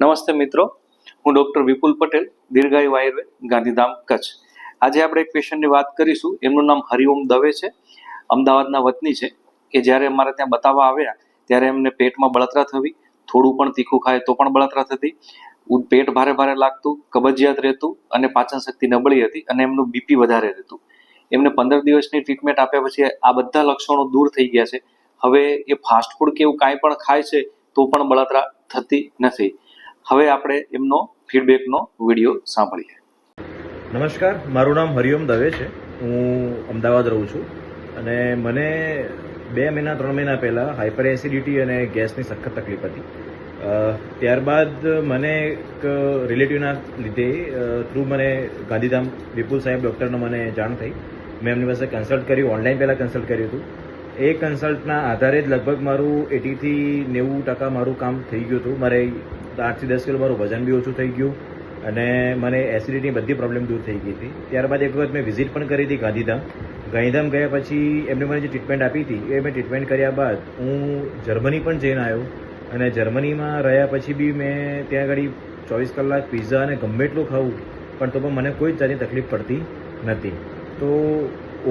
નમસ્તે મિત્રો. હું ડૉક્ટર વિપુલ પટેલ, દીર્ઘાયુ આયુર્વેદ, ગાંધીધામ કચ્છ. આજે આપણે એક પેશન્ટની વાત કરીશું. એમનું નામ હરિઓમ દવે છે. અમદાવાદના વતની છે કે જ્યારે અમારે ત્યાં બતાવવા આવ્યા, ત્યારે એમને પેટમાં બળતરા થવી, થોડું પણ તીખું ખાય તો પણ બળતરા થતી. પેટ ભારે ભારે લાગતું, કબજિયાત રહેતું અને પાચન શક્તિ નબળી હતી અને એમનું બીપી વધારે રહેતું. એમને પંદર દિવસની ટ્રીટમેન્ટ આપ્યા પછી આ બધા લક્ષણો દૂર થઈ ગયા છે. હવે એ ફાસ્ટ ફૂડ કે એવું કાંઈ પણ ખાય છે તો પણ બળતરા થતી નથી. હવે આપણે એમનો ફીડબેકનો વીડિયો સાંભળીએ. નમસ્કાર, મારું નામ હરિઓમ દવે છે. હું અમદાવાદ રહું છું. અને મને બે મહિના, ત્રણ મહિના પહેલાં હાઇપર એસિડિટી અને ગેસની સખત તકલીફ હતી. ત્યારબાદ મને એક રિલેટિવના લીધે થ્રુ મને ગાંધીધામ વિપુલ સાહેબ ડૉક્ટરનો મને જાણ થઈ. મેં એમની પાસે કન્સલ્ટ કર્યું ઓનલાઈન પહેલાં કન્સલ્ટ કર્યું હતું. એ કન્સલ્ટના આધારે જ લગભગ મારું એટીથી નેવું ટકા મારું કામ થઈ ગયું હતું. મારે આઠથી દસ કિલો મારું વજન બી ઓછું થઈ ગયું અને મને એસિડિટીની બધી પ્રોબ્લેમ દૂર થઈ ગઈ હતી. ત્યારબાદ એક વખત મેં વિઝિટ પણ કરી હતી ગાંધીધામ. ગાંધીધામ ગયા પછી એમને મને જે ટ્રીટમેન્ટ આપી હતી, એ મેં ટ્રીટમેન્ટ કર્યા બાદ હું જર્મની પણ જઈને આવ્યો અને જર્મનીમાં રહ્યા પછી બી મેં ત્યાં આગળ ચોવીસ કલાક પીઝા અને ગમે એટલું ખાવું, પણ તો પણ મને કોઈ જ જાતની તકલીફ પડતી નથી. તો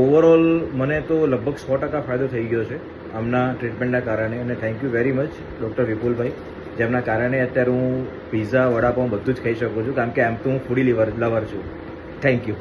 ઓવરઓલ મને તો લગભગ સો ટકા ફાયદો થઈ ગયો છે આમના ટ્રીટમેન્ટના કારણે અને thank you very much doctor Vipulbhai. જેમના કારણે અત્યારે હું પીઝા વડાપાઉં બધું જ ખાઈ શકું છું. કારણ કે આમ તો હું ફૂડી લીવર લવર છું. Thank you